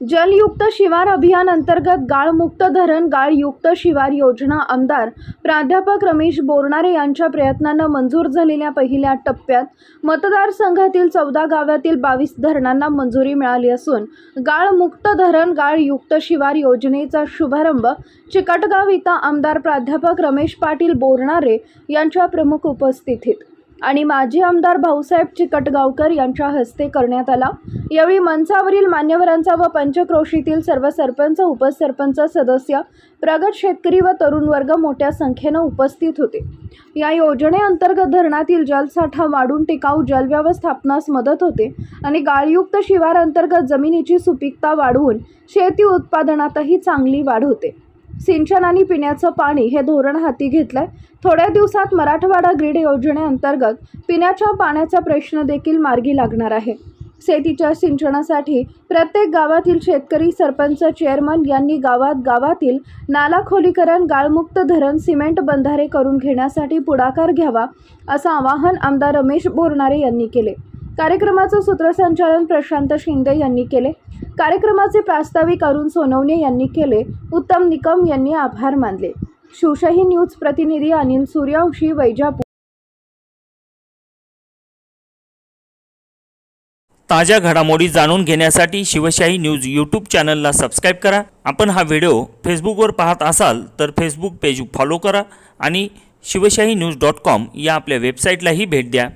जलयुक्त शिवार अभियान अंतर्गत गाळमुक्त धरण गाळयुक्त शिवार योजना आमदार प्राध्यापक रमेश बोरणारे यांच्या प्रयत्नांना मंजूर झालेल्या पहिल्या टप्प्यात मतदारसंघातील चौदा गावातील बावीस धरणांना मंजुरी मिळाली असून गाळमुक्त धरण गाळयुक्त शिवार योजनेचा शुभारंभ चिकटगाव इथं आमदार प्राध्यापक रमेश पाटील बोरणारे यांच्या प्रमुख उपस्थितीत आणि माजी आमदार भाऊसाहेब चिकटगावकर यांच्या हस्ते करण्यात आला. यावेळी मंचावरील मान्यवरांचा व पंचक्रोशीतील सर्व सरपंच उपसरपंच सदस्य प्रगत शेतकरी व तरुण वर्ग मोठ्या संख्येनं उपस्थित होते. या योजनेअंतर्गत धरणातील जलसाठा वाढून टिकाऊ जलव्यवस्थापनास मदत होते आणि गाळयुक्त शिवार अंतर्गत जमिनीची सुपीकता वाढवून शेती उत्पादनातही चांगली वाढ होते. सिंचन आणि पिण्याचं पाणी हे धोरण हाती घेतलंय. थोड्या दिवसात मराठवाडा ग्रीड योजनेअंतर्गत पिण्याच्या पाण्याचा प्रश्न देखील मार्गी लागणार आहे. शेतीच्या सिंचनासाठी प्रत्येक गावातील शेतकरी सरपंच चेअरमन यांनी गावात गावातील नाला खोलीकरण गाळमुक्त धरण सिमेंट बंधारे करून घेण्यासाठी पुढाकार घ्यावा असं आवाहन आमदार रमेश बोरणारे यांनी केले. कार्यक्रमाचं सूत्रसंचालन प्रशांत शिंदे यांनी केले. कार्यक्रमाचे प्रास्ताविक अरुण सोनवणे यांनी केले. उत्तम निकम यांनी आभार मानले. शिवशाही न्यूज प्रतिनिधी अनिल सूर्यवंशी वैजापूर. ताज्या घडामोडी जाणून घेण्यासाठी शिवशाही न्यूज यूट्यूब चॅनलला सबस्क्राईब करा. आपण हा व्हिडिओ फेसबुकवर पाहत असाल तर फेसबुक पेज फॉलो करा आणि शिवशाही न्यूज डॉट कॉम या आपल्या वेबसाईटलाही भेट द्या.